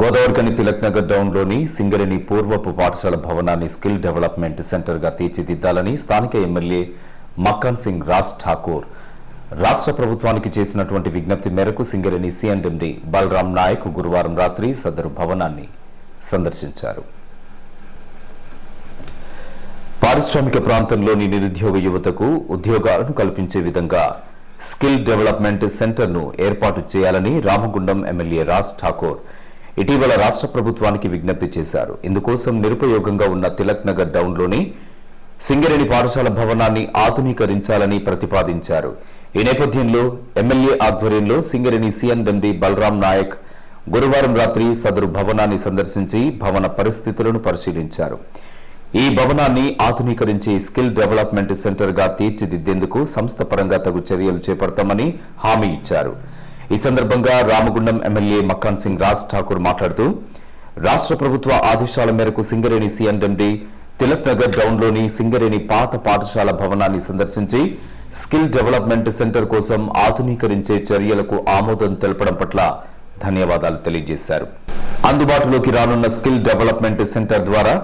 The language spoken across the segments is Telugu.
గోదావరికని తిలక్ నగర్ డౌన్లోని సింగరేణి పూర్వపు పాఠశాల భవనాన్ని స్కిల్ డెవలప్మెంట్ సెంటర్గా తీర్చిదిద్దాలని స్థానిక ఎమ్మెల్యే మక్కన్ సింగ్ రాజ్ ఠాకూర్. రాష్ట్ర ప్రభుత్వానికి చేసినటువంటి విజ్ఞప్తి మేరకు సింగరేణి సిఎండి బలరాం నాయక్ గురువారం రాత్రి సదరు భవనాన్ని సందర్శించారు. పారిశ్రామిక ప్రాంతంలోని నిరుద్యోగ యువతకు ఉద్యోగాలను కల్పించే విధంగా స్కిల్ డెవలప్మెంట్ సెంటర్ను ఏర్పాటు చేయాలని రామగుండం ఎమ్మెల్యే రాజ్ ఠాకూర్ ఇటీవల రాష్ట్ర ప్రభుత్వానికి విజ్ఞప్తి చేశారు. ఇందుకోసం నిరుపయోగంగా ఉన్న తిలక్ నగర్ డౌన్లోని సింగరేణి పాఠశాల భవనాన్ని ఆధునీకరించాలని ప్రతిపాదించారు. ఈ నేపథ్యంలో ఎమ్మెల్యే ఆధ్వర్యంలో సింగరేణి సిఎండి బలరాం నాయక్ గురువారం రాత్రి సదరు భవనాన్ని సందర్శించి భవన పరిస్థితులను పరిశీలించారు. ఈ భవనాన్ని ఆధునీకరించి స్కిల్ డెవలప్మెంట్ సెంటర్గా తీర్చిదిద్దేందుకు సంస్థ పరంగా తగు చర్యలు చేపడతామని హామీ ఇచ్చారు. ఈ సందర్భంగా రామగుండం ఎమ్మెల్యే మక్కాన్ సింగ్ రాజ్ ఠాకూర్ మాట్లాడుతూ రాష్ట్ర ప్రభుత్వ ఆదేశాల మేరకు సింగరేణి సిఎండి తిలక్ నగర్ గ్రౌండ్లోని సింగరేణి పాత పాఠశాల భవనాన్ని సందర్శించి స్కిల్ డెవలప్మెంట్ సెంటర్ కోసం ఆధునీకరించే చర్యలకు ఆమోదం తెలపడం పట్ల ధన్యవాదాలు తెలియజేశారు. అందుబాటులోకి రానున్న స్కిల్ డెవలప్మెంట్ సెంటర్ ద్వారా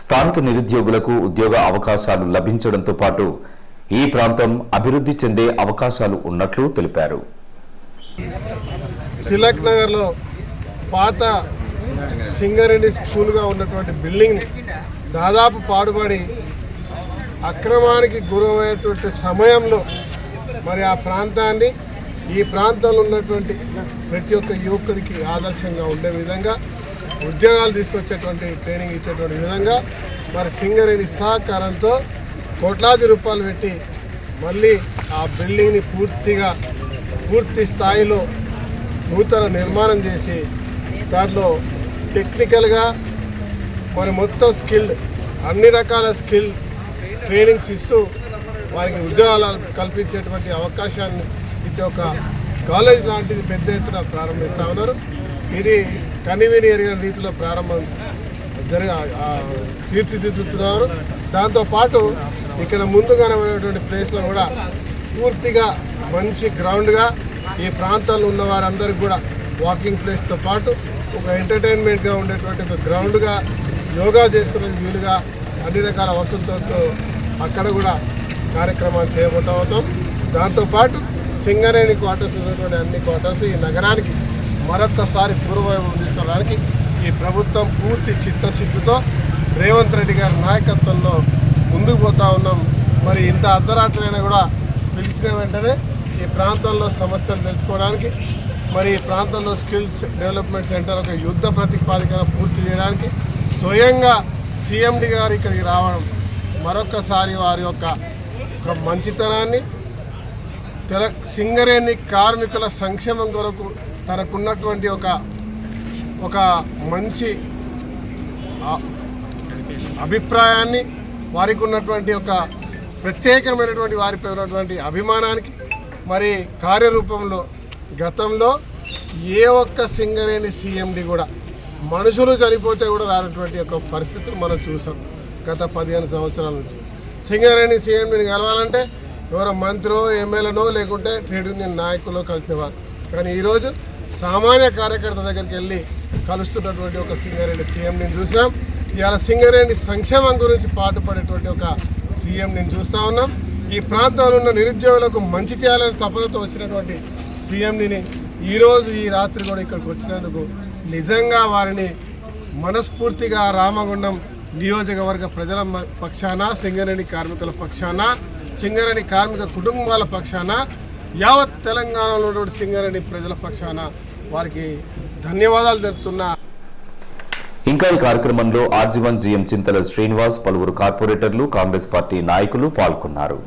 స్థానిక నిరుద్యోగులకు ఉద్యోగ అవకాశాలు లభించడంతో పాటు ఈ ప్రాంతం అభివృద్ధి చెందే అవకాశాలు ఉన్నట్లు తెలిపారు. తిలక్ నగర్లో పాత సింగరేణి స్కూల్గా ఉన్నటువంటి బిల్డింగ్ని దాదాపు పాడుబడి అక్రమానికి గురమైనటువంటి సమయంలో మరి ఆ ప్రాంతాన్ని ఈ ప్రాంతంలో ఉన్నటువంటి ప్రతి ఒక్క యువకుడికి ఆదర్శంగా ఉండే విధంగా ఉద్యోగాలు తీసుకొచ్చేటువంటి ట్రైనింగ్ ఇచ్చేటువంటి విధంగా మరి సింగరేణి సహకారంతో కోట్లాది రూపాయలు పెట్టి మళ్ళీ ఆ బిల్డింగ్ని పూర్తిగా పూర్తి స్థాయిలో నూతన నిర్మాణం చేసి దాంట్లో టెక్నికల్గా మరి మొత్తం స్కిల్డ్ అన్ని రకాల స్కిల్ ట్రైనింగ్స్ ఇస్తూ వారికి ఉద్యోగాలు కల్పించేటువంటి అవకాశాన్ని ఇచ్చే ఒక కాలేజ్ లాంటిది పెద్ద ఎత్తున ప్రారంభిస్తూ ఉన్నారు. ఇది కనివిని ఎరిగిన రీతిలో ప్రారంభం జరగ తీర్చిదిద్దుతున్నారు. దాంతోపాటు ఇక్కడ ముందు కనబడేటువంటి ప్లేస్లో కూడా పూర్తిగా మంచి గ్రౌండ్గా ఈ ప్రాంతాల్లో ఉన్న వారందరికీ కూడా వాకింగ్ ప్లేస్తో పాటు ఒక ఎంటర్టైన్మెంట్గా ఉండేటువంటి ఒక గ్రౌండ్గా యోగా చేసుకునే వీలుగా అన్ని రకాల వసతులతో అక్కడ కూడా కార్యక్రమాలు చేయబోతా ఉంటాం దాంతోపాటు సింగరేణి క్వార్టర్స్ ఉన్నటువంటి అన్ని క్వార్టర్స్ ఈ నగరానికి మరొక్కసారి పూర్వవైభవం తీసుకోవడానికి ఈ ప్రభుత్వం పూర్తి చిత్తశుద్ధితో రేవంత్ రెడ్డి గారి నాయకత్వంలో ముందుకు పోతా ఉన్నాం. మరి ఇంత అర్ధరాత్రి అయినా కూడా పిలిచిన వెంటనే ఈ ప్రాంతంలో సమస్యలు తెలుసుకోవడానికి మరి ఈ ప్రాంతంలో స్కిల్స్ డెవలప్మెంట్ సెంటర్ ఒక యుద్ధ ప్రతిపాదికన పూర్తి చేయడానికి స్వయంగా సిఎండి గారు ఇక్కడికి రావడం మరొకసారి వారి యొక్క ఒక మంచితనాన్ని తెల సింగరేణి కార్మికుల సంక్షేమం కొరకు తనకున్నటువంటి ఒక ఒక మంచి అభిప్రాయాన్ని వారికి ఉన్నటువంటి ఒక ప్రత్యేకమైనటువంటి వారిపై ఉన్నటువంటి అభిమానానికి మరి కార్యరూపంలో గతంలో ఏ ఒక్క సింగరేణి సీఎండి కూడా మనుషులు చనిపోతే కూడా రానటువంటి ఒక పరిస్థితులు మనం చూసాం గత పదిహేను సంవత్సరాల నుంచి. సింగరేణి సీఎండిని కలవాలంటే ఎవరో మంత్రో ఎమ్మెల్యేనో లేకుంటే ట్రేడ్ యూనియన్ నాయకులో కలిసేవారు. కానీ ఈరోజు సామాన్య కార్యకర్త దగ్గరికి వెళ్ళి కలుస్తున్నటువంటి ఒక సింగరేణి సీఎంని చూసాం ఇవాళ సింగరేణి సంక్షేమం గురించి పాటుపడేటువంటి ఒక సీఎంని చూస్తూ ఉన్నాం. ఈ ప్రాంతంలో ఉన్న నిరుద్యోగులకు మంచి చేయాలని తపనతో వచ్చినటువంటి సీఎంని ఈరోజు ఈ రాత్రి కూడా ఇక్కడికి వచ్చినందుకు నిజంగా వారిని మనస్ఫూర్తిగా రామగుండం నియోజకవర్గ ప్రజల పక్షాన సింగరేణి కార్మికుల పక్షాన సింగరేణి కార్మిక కుటుంబాల పక్షాన యావత్ తెలంగాణలో ఉన్నటువంటి సింగరేణి ప్రజల పక్షాన వారికి ధన్యవాదాలు తెలుపుతున్నా. ఇంకా ఈ కార్యక్రమంలో ఆర్జీవన్ జీఎం చింతల శ్రీనివాస్ పలువురు కార్పొరేటర్లు కాంగ్రెస్ పార్టీ నాయకులు పాల్గొన్నారు.